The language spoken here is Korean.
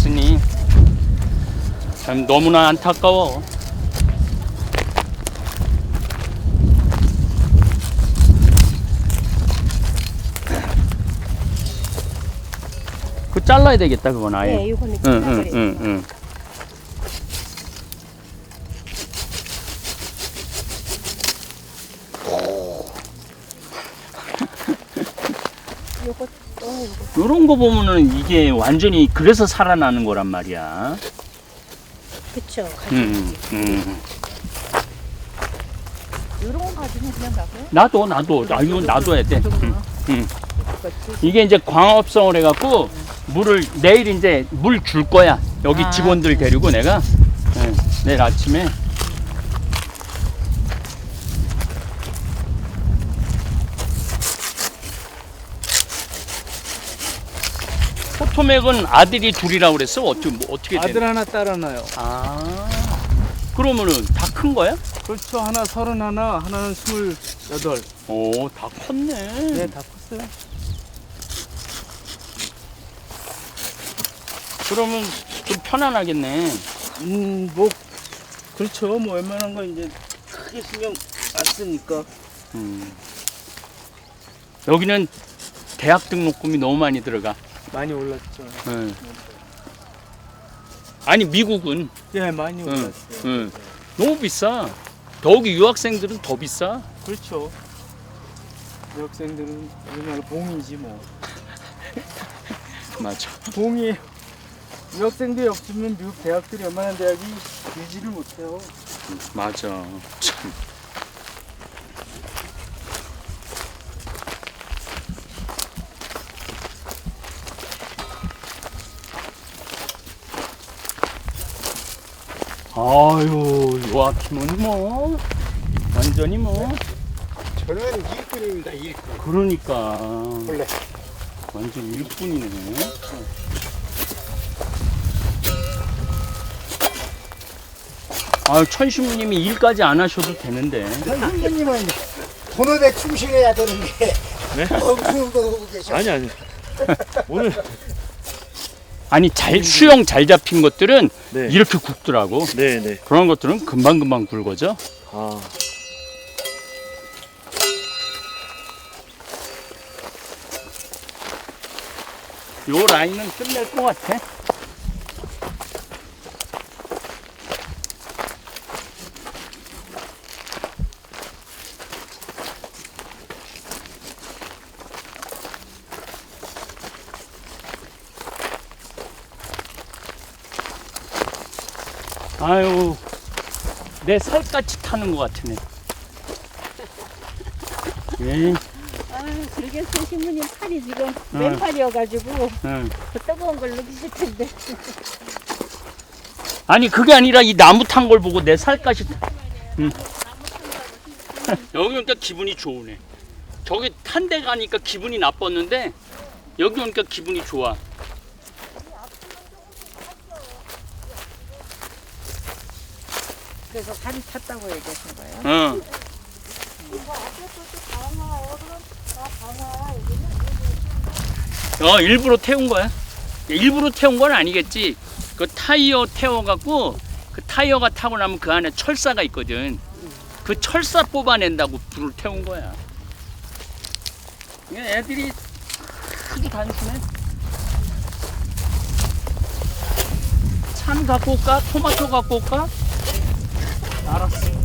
있으니 참 너무나 안타까워. 그 잘라야 되겠다 그건 아예. 네, 요거는 응, 응, 응, 응. 요런 거 보면은 이게 완전히 그래서 살아나는 거란 말이야. 그쵸. 가지. 음, 음. 요런 거 가지면 그냥 가고요. 나도 나도 아 이건 놔둬야 돼. 음, 음. 이게 이제 광합성을 해갖고 물을 내일 이제 물 줄 거야. 여기 아, 직원들 네. 데리고 내가 예, 내일 아침에 포토맥은 아들이 둘이라고 그랬어? 어떻게 뭐 어떻게 돼? 아들 하나 딸 하나요. 아 그러면은 다 큰 거야? 그렇죠. 하나 서른 하나, 하나는 스물여덟. 오 다 컸네. 네, 다 컸어요. 그러면 좀 편안하겠네. 음, 뭐 그렇죠. 뭐 웬만한 거 이제 크게 신경 안 쓰니까. 음. 여기는 대학 등록금이 너무 많이 들어가. 많이 올랐죠. 응. 아니 미국은 예, 많이 응, 올랐어요. 응. 너무 비싸. 더욱이 유학생들은 더 비싸. 그렇죠. 대학생들은 우리나라 봉이지 뭐. 맞아. 봉이 유학생들이 없으면 미국 대학들이 웬만한 대학이 유지를 못해요. 맞아. 참. 아유, 요아킴은 뭐 완전히 뭐 저는 일꾼입니다. 일꾼. 그러니까 원래 완전 일꾼이네. 아, 천신부님이 일까지 안 하셔도 되는데. 선생님은 본업에 충실해야 되는데 네? 엉뚱한 거 보고 계셔. 아니 아니. 오늘 아니, 잘, 수영 잘 잡힌 것들은 네. 이렇게 굽더라고. 네, 네. 그런 것들은 금방 금방 굵어져. 아. 요 라인은 끝낼 것 같아. 아유, 내 살같이 타는 것 같으네. 예, 아, 그러게 신부님 팔이 지금 응. 왼팔이어가지고 응. 그 뜨거운 걸 느끼실 텐데. 아니 그게 아니라 이 나무 탄 걸 보고 내 살까지 응. 여기 오니까 기분이 좋으네 저기 탄 데 가니까 기분이 나빴는데 여기 오니까 기분이 좋아 그래서 팔이 찼다고 얘기하신 거예요? 응. 어 일부러 태운 거야 일부러 태운 건 아니겠지 그 타이어 태워갖고 그 타이어가 타고 나면 그 안에 철사가 있거든 그 철사 뽑아낸다고 불을 태운 거야 애들이 하도 단순해 참 갖고 올까? 토마토 갖고 올까? 알았어